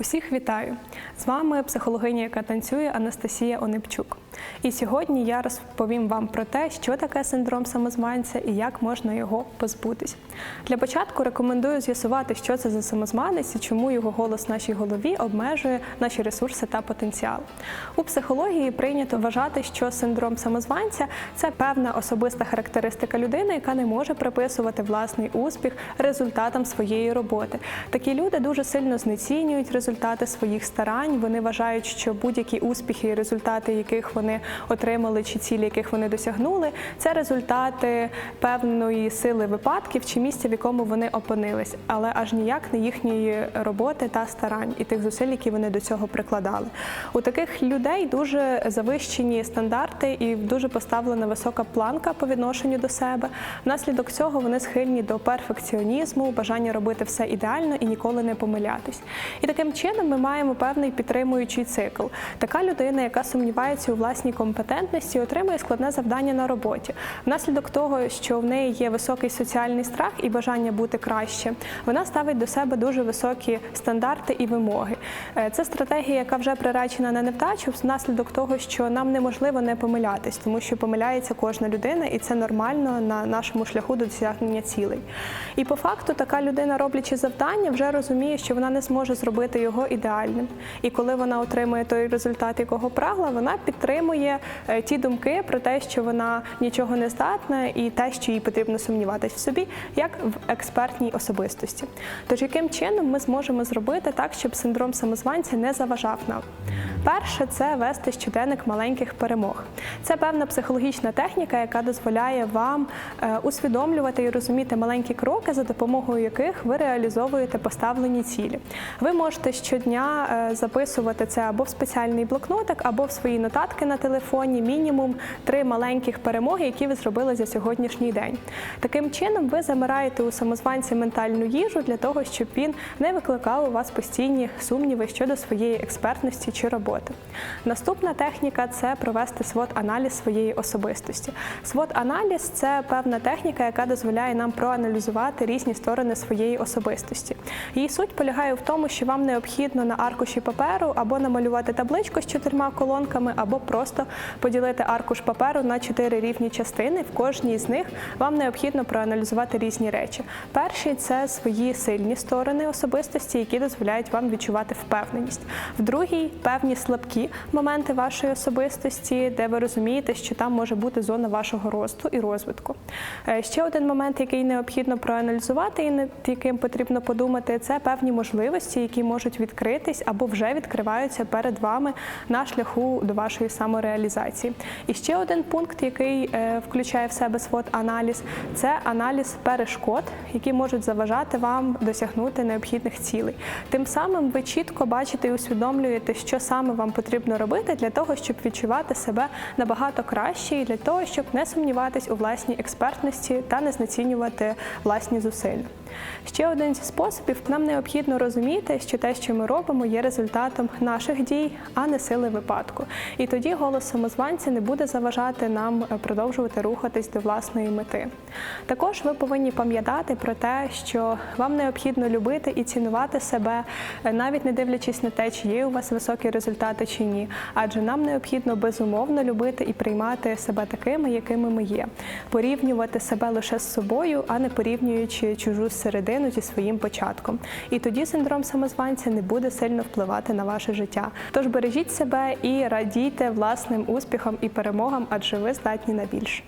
Усіх вітаю! З вами психологиня, яка танцює Анастасія Онипчук. І сьогодні я розповім вам про те, що таке синдром самозванця і як можна його позбутись. Для початку рекомендую з'ясувати, що це за самозванець і чому його голос в нашій голові обмежує наші ресурси та потенціал. У психології прийнято вважати, що синдром самозванця це певна особиста характеристика людини, яка не може приписувати власний успіх результатам своєї роботи. Такі люди дуже сильно знецінюють результати своїх старань. Вони вважають, що будь-які успіхи і результати, яких вони отримали, чи цілі, яких вони досягнули, це результати певної сили випадків чи місця, в якому вони опинились, але аж ніяк не їхньої роботи та старань і тих зусиль, які вони до цього прикладали. У таких людей дуже завищені стандарти і дуже поставлена висока планка по відношенню до себе. Внаслідок цього вони схильні до перфекціонізму, бажання робити все ідеально і ніколи не помилятись. І таким чином ми маємо певний підтримуючий цикл. Така людина, яка сумнівається у власній компетентності, отримує складне завдання на роботі. Внаслідок того, що в неї є високий соціальний страх і бажання бути краще, вона ставить до себе дуже високі стандарти і вимоги. Е, Це стратегія, яка вже приречена на невдачу, внаслідок того, що нам неможливо не помилятись, тому що помиляється кожна людина, і це нормально на нашому шляху до досягнення цілей. І по факту така людина, роблячи завдання, вже розуміє, що вона не зможе зробити його ідеальним. І коли вона отримує той результат, якого прагла, вона підтримує е, ті думки про те, що вона нічого не здатна, і те, що їй потрібно сумніватись в собі, як в експертній особистості. Тож яким чином ми зможемо зробити так, щоб синдром самозванця не заважав нам? Перше це вести щоденник маленьких перемог. Це певна психологічна техніка, яка дозволяє вам е, усвідомлювати і розуміти маленькі кроки, за допомогою яких ви реалізовуєте поставлені цілі. Ви можете щодня е, записувати це або в спеціальний блокнотик, або в свої нотатки на телефоні, мінімум три маленьких перемоги, які ви зробили за сьогоднішній день. Таким чином, ви замираєте у самозванці ментальну їжу для того, щоб він не викликав у вас постійні сумніви щодо своєї експертності чи роботи. Наступна техніка це провести свод-аналіз своєї особистості. Свод-аналіз це певна техніка, яка дозволяє нам проаналізувати різні сторони своєї особистості. Її суть полягає в тому, що вам необхідно на аркуші паперу або намалювати табличку з чотирма колонками, або просто поділити аркуш паперу на чотири рівні частини. В кожній з них вам необхідно проаналізувати різні речі. Перший це свої сильні сторони особистості, які дозволяють вам відчувати впевненість. В другій певні слабкі моменти вашої особистості, де ви розумієте, що там може бути зона вашого росту і розвитку. Е, Ще один момент, який необхідно проаналізувати і над яким потрібно подумати, це певні можливості, які можуть відкритись або вже відкриваються перед вами на шляху до вашої самореалізації. І ще один пункт, який е, включає в себе свод аналіз, це аналіз перешкод, які можуть заважати вам досягнути необхідних цілей. Тим самим ви чітко бачите і усвідомлюєте, що саме вам потрібно робити для того, щоб відчувати себе набагато краще, і для того, щоб не сумніватись у власній експертності та не знецінювати власні зусилля. Ще один зі способів нам необхідно розуміти, що те, що ми робимо, є результатом наших дій, а не сили випадку. І тоді голос самозванця не буде заважати нам е, продовжувати рухатись до власної мети. Також ви повинні пам'ятати про те, що вам необхідно любити і цінувати себе, е, навіть не дивлячись на те, чи є у вас високі результати чи ні. Адже нам необхідно безумовно любити і приймати себе такими, якими ми є, порівнювати себе лише з собою, а не порівнюючи чужу середину зі своїм початком. І тоді синдром самозванця не буде сильно впливати на ваше життя. Тож бережіть себе і радійте власним успіхам і перемогам, адже ви здатні на більше.